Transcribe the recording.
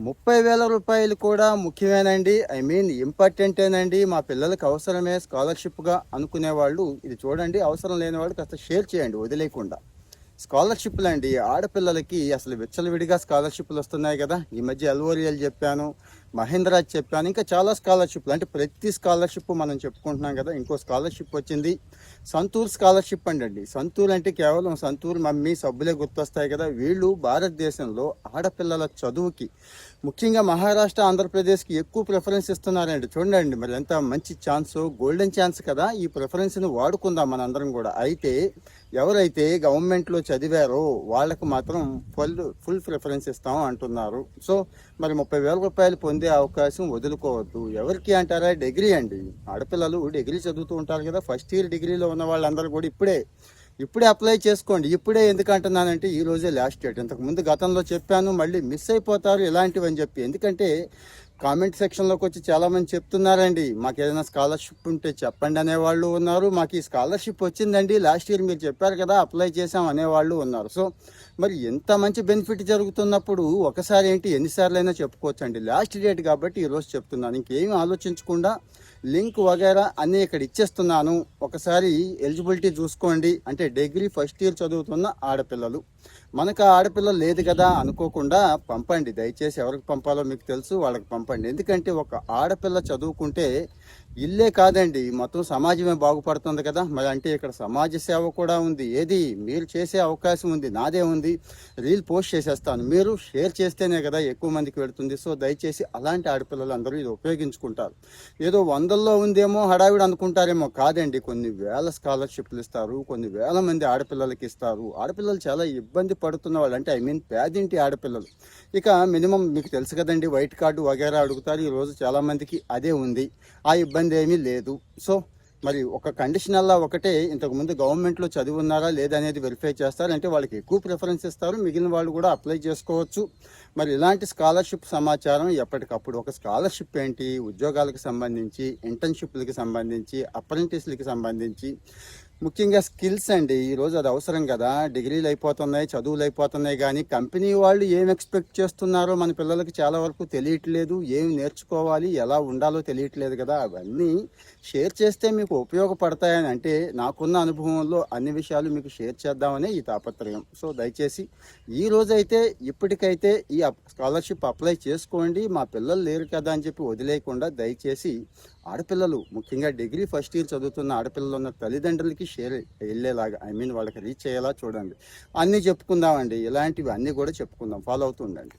ముప్పై వేల రూపాయలు కూడా ముఖ్యమేనండి. ఐ మీన్ ఇంపార్టెంటేనండి మా పిల్లలకు అవసరమే స్కాలర్షిప్గా అనుకునే వాళ్ళు ఇది చూడండి అవసరం లేని వాళ్ళు కాస్త షేర్ చేయండి వదిలేయకుండా. స్కాలర్షిప్లు అండి ఆడపిల్లలకి అసలు విచ్చలవిడిగా స్కాలర్షిప్లు వస్తున్నాయి కదా. ఈ మధ్య ఎల్ఓరియల్ చెప్పాను. మహేంద్ర చెప్పాను. ఇంకా చాలా స్కాలర్షిప్లు. అంటే ప్రతి స్కాలర్షిప్ మనం చెప్పుకుంటున్నాం కదా ఇంకో స్కాలర్షిప్ వచ్చింది. సంతూర్ స్కాలర్షిప్ అండి. సంతూర్ అంటే కేవలం సంతూర్ మమ్మీ సబ్బులే గుర్తొస్తాయి కదా. వీళ్ళు భారతదేశంలో ఆడపిల్లల చదువుకి ముఖ్యంగా మహారాష్ట్ర ఆంధ్రప్రదేశ్కి ఎక్కువ ప్రిఫరెన్స్ ఇస్తున్నారండి. చూడండి మరి ఎంత మంచి ఛాన్స్ గోల్డెన్ ఛాన్స్ కదా. ఈ ప్రిఫరెన్స్ని వాడుకుందాం మనందరం కూడా. అయితే ఎవరైతే గవర్నమెంట్లో చదివారో వాళ్ళకు మాత్రం ఫుల్ ఫుల్ ప్రిఫరెన్స్ ఇస్తాం అంటున్నారు. సో మరి ముప్పై వేల రూపాయలు పొంది అవకాశం వదులుకోవద్దు. ఎవరికి అంటారా? డిగ్రీ అండి. ఆడపిల్లలు డిగ్రీ చదువుతూ ఉంటారు కదా. ఫస్ట్ ఇయర్ డిగ్రీలో ఉన్న వాళ్ళందరూ కూడా ఇప్పుడే ఇప్పుడే అప్లై చేసుకోండి. ఇప్పుడే ఎందుకు అంటున్నానంటే ఈ రోజే లాస్ట్ డేట్. ఇంతకుముందు గతంలో చెప్పాను మళ్ళీ మిస్ అయిపోతారు ఇలాంటివి అని చెప్పి. ఎందుకంటే కామెంట్ సెక్షన్లోకి వచ్చి చాలామంది చెప్తున్నారండి. మాకు ఏదైనా స్కాలర్షిప్ ఉంటే చెప్పండి అనేవాళ్ళు ఉన్నారు. మాకు ఈ స్కాలర్షిప్ వచ్చిందండి. లాస్ట్ ఇయర్ మీరు చెప్పారు కదా అప్లై చేసాం అనేవాళ్ళు ఉన్నారు. సో మరి ఎంత మంచి బెనిఫిట్ జరుగుతున్నప్పుడు ఒకసారి ఏంటి ఎన్నిసార్లు అయినా చెప్పుకోవచ్చండి. లాస్ట్ డేట్ కాబట్టి ఈరోజు చెప్తున్నాను. ఇంకేమీ ఆలోచించకుండా లింక్ వగైరా అన్నీ ఇక్కడ ఇచ్చేస్తున్నాను. ఒకసారి ఎలిజిబిలిటీ చూసుకోండి. అంటే డిగ్రీ ఫస్ట్ ఇయర్ చదువుతున్న ఆడపిల్లలు. మనకు ఆడపిల్ల లేదు కదా అనుకోకుండా పంపండి. దయచేసి ఎవరికి పంపాలో మీకు తెలుసు వాళ్ళకి పంపండి. ఎందుకంటే ఒక ఆడపిల్ల చదువుకుంటే ఇల్లే కాదండి. మొత్తం సమాజమే బాగుపడుతుంది కదా. మరి అంటే ఇక్కడ సమాజ సేవ కూడా ఉంది. ఏది? మీరు చేసే అవకాశం ఉంది. నాదే ఉంది. రీల్ పోస్ట్ చేసేస్తాను. మీరు షేర్ చేస్తేనే కదా ఎక్కువ మందికి వెళుతుంది. సో దయచేసి అలాంటి ఆడపిల్లలు అందరూ ఇది ఉపయోగించుకుంటారు. ఏదో వందల్లో ఉందేమో హడావిడి అనుకుంటారేమో కాదండి. కొన్ని వేల స్కాలర్షిప్లు ఇస్తారు. కొన్ని వేల మంది ఆడపిల్లలకి ఇస్తారు. ఆడపిల్లలు చాలా ఇబ్బంది పడుతున్న వాళ్ళు. అంటే ఐ మీన్ పేదింటి ఆడపిల్లలు. ఇక మినిమం మీకు తెలుసు కదండి. వైట్ కార్డు వగేరా అడుగుతారు. ఈ రోజు చాలా మందికి అదే ఉంది. ఆ ఇబ్బంది ఏమీ లేదు. సో మరి ఒక కండిషన్ అలా ఒకటే ఇంతకు ముందు గవర్నమెంట్లో చదివి ఉన్నారా లేదనేది వెరిఫై చేస్తారు. అంటే వాళ్ళకి ఎక్కువ ప్రిఫరెన్స్ ఇస్తారు. మిగిలిన వాళ్ళు కూడా అప్లై చేసుకోవచ్చు. మరి ఇలాంటి స్కాలర్షిప్ సమాచారం ఎప్పటికప్పుడు ఒక స్కాలర్షిప్ ఏంటి? ఉద్యోగాలకు సంబంధించి ఇంటర్న్షిప్లకి సంబంధించి అప్రెంటిస్లకి సంబంధించి ముఖ్యంగా స్కిల్స్ అండి. ఈరోజు అది అవసరం కదా. డిగ్రీలు అయిపోతున్నాయి చదువులు అయిపోతున్నాయి కానీ కంపెనీ వాళ్ళు ఏం ఎక్స్పెక్ట్ చేస్తున్నారో మన పిల్లలకి చాలా వరకు తెలియట్లేదు. ఏం నేర్చుకోవాలి ఎలా ఉండాలో తెలియట్లేదు కదా. అవన్నీ షేర్ చేస్తే మీకు ఉపయోగపడతాయని అంటే నాకున్న అనుభవంలో అన్ని విషయాలు మీకు షేర్ చేద్దామనే ఈ తాపత్రయం. సో దయచేసి ఈ రోజైతే ఇప్పటికైతే ఈ స్కాలర్షిప్ అప్లై చేసుకోండి. మా పిల్లలు లేరు కదా అని చెప్పి వదిలేయకుండా దయచేసి ఆడపిల్లలు ముఖ్యంగా డిగ్రీ ఫస్ట్ ఇయర్ చదువుతున్న ఆడపిల్లలు ఉన్న తల్లిదండ్రులకి షేర్ వెళ్ళేలాగా ఐ మీన్ వాళ్ళకి రీచ్ అయ్యేలా చూడండి. అన్నీ చెప్పుకుందామండి. ఇలాంటివి అన్నీ కూడా చెప్పుకుందాం. ఫాలో అవుతుండండి